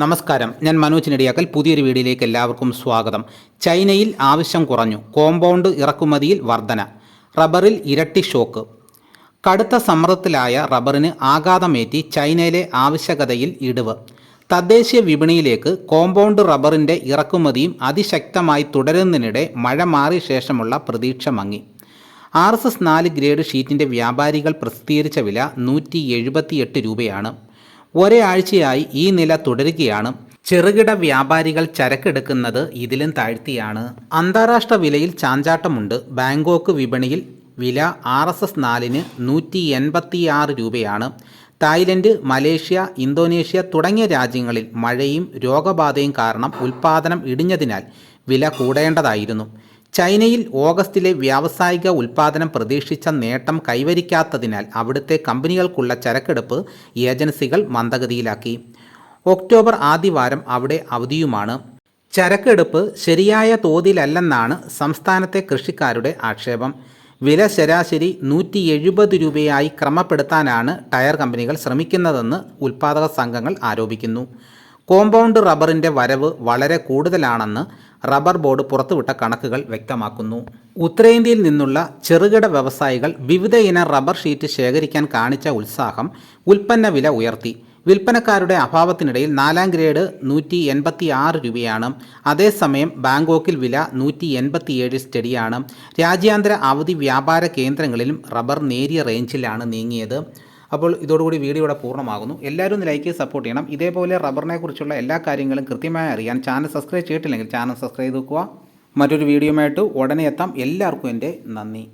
നമസ്കാരം. ഞാൻ മനോജ് നെടിയാക്കൽ. പുതിയൊരു വീഡിയോയിലേക്ക് എല്ലാവർക്കും സ്വാഗതം. ചൈനയിൽ ആവശ്യം കുറഞ്ഞു. കോമ്പൗണ്ട് ഇറക്കുമതിയിൽ വർധന. റബ്ബറിൽ ഇരട്ടി ഷോക്ക്. കടുത്ത സമ്മർദ്ദത്തിലായ റബ്ബറിന് ആഘാതമേറ്റി ചൈനയിലെ ആവശ്യകതയിൽ ഇടിവ്. തദ്ദേശീയ വിപണിയിലേക്ക് കോമ്പൗണ്ട് റബ്ബറിന്റെ ഇറക്കുമതിയും അതിശക്തമായി തുടരുന്നതിനിടെ മഴ മാറിയ ശേഷമുള്ള പ്രതീക്ഷ മങ്ങി. ആർ എസ് എസ് നാല് ഗ്രേഡ് ഷീറ്റിന്റെ വ്യാപാരികൾ പ്രസിദ്ധീകരിച്ച വില നൂറ്റി രൂപയാണ്. ഒരാഴ്ചയായി ഈ നില തുടരുകയാണ്. ചെറുകിട വ്യാപാരികൾ ചരക്കെടുക്കുന്നത് ഇതിലും താഴ്ത്തിയാണ്. അന്താരാഷ്ട്ര വിലയിൽ ചാഞ്ചാട്ടമുണ്ട്. ബാങ്കോക്ക് വിപണിയിൽ വില ആർ എസ് എസ് നാലിന് നൂറ്റി എൺപത്തിയാറ് രൂപയാണ്. തായ്ലൻഡ് മലേഷ്യ ഇന്തോനേഷ്യ തുടങ്ങിയ രാജ്യങ്ങളിൽ മഴയും രോഗബാധയും കാരണം ഉൽപാദനം ഇടിഞ്ഞതിനാൽ വില കൂടേണ്ടതായിരുന്നു. ചൈനയിൽ ഓഗസ്റ്റിലെ വ്യാവസായിക ഉൽപ്പാദനം പ്രതീക്ഷിച്ച നേട്ടം കൈവരിക്കാത്തതിനാൽ അവിടുത്തെ കമ്പനികൾക്കുള്ള ചരക്കെടുപ്പ് ഏജൻസികൾ മന്ദഗതിയിലാക്കി. ഒക്ടോബർ ആദ്യവാരം അവിടെ അവധിയുമാണ്. ചരക്കെടുപ്പ് ശരിയായ തോതിലല്ലെന്നാണ് സംസ്ഥാനത്തെ കൃഷിക്കാരുടെ ആക്ഷേപം. വില ശരാശരി നൂറ്റി എഴുപത് രൂപയായി ക്രമപ്പെടുത്താനാണ് ടയർ കമ്പനികൾ ശ്രമിക്കുന്നതെന്ന് ഉൽപ്പാദക സംഘങ്ങൾ ആരോപിക്കുന്നു. കോമ്പൗണ്ട് റബ്ബറിന്റെ വരവ് വളരെ കൂടുതലാണെന്ന് റബ്ബർ ബോർഡ് പുറത്തുവിട്ട കണക്കുകൾ വ്യക്തമാക്കുന്നു. ഉത്തരേന്ത്യയിൽ നിന്നുള്ള ചെറുകിട വ്യവസായികൾ വിവിധ ഇന റബ്ബർ ഷീറ്റ് ശേഖരിക്കാൻ കാണിച്ച ഉത്സാഹം ഉൽപ്പന്ന വില ഉയർത്തി. വിൽപ്പനക്കാരുടെ അഭാവത്തിനിടയിൽ നാലാം ഗ്രേഡ് നൂറ്റി എൺപത്തി ആറ് രൂപയാണ്. അതേസമയം ബാങ്കോക്കിൽ വില നൂറ്റി എൺപത്തിയേഴ് സ്റ്റഡിയാണ്. രാജ്യാന്തര അവധി വ്യാപാര കേന്ദ്രങ്ങളിലും റബ്ബർ നേരിയ റേഞ്ചിലാണ് നീങ്ങിയത്. അപ്പോൾ ഇതോടുകൂടി വീഡിയോ ഇവിടെ പൂർണമാകുന്നു. എല്ലാവരും ലൈക്ക് സപ്പോർട്ട് ചെയ്യണം. ഇതേപോലെ റബ്ബറിനെ കുറിച്ചുള്ള എല്ലാ കാര്യങ്ങളും കൃത്യമായി അറിയാൻ ചാനൽ സബ്സ്ക്രൈബ് ചെയ്തിട്ടില്ലെങ്കിൽ ചാനൽ സബ്സ്ക്രൈബ് ചെയ്ത് വെക്കുക. മറ്റൊരു വീഡിയോയുമായിട്ട് ഉടനെ എത്താം. എല്ലാവർക്കും എന്റെ നന്ദി.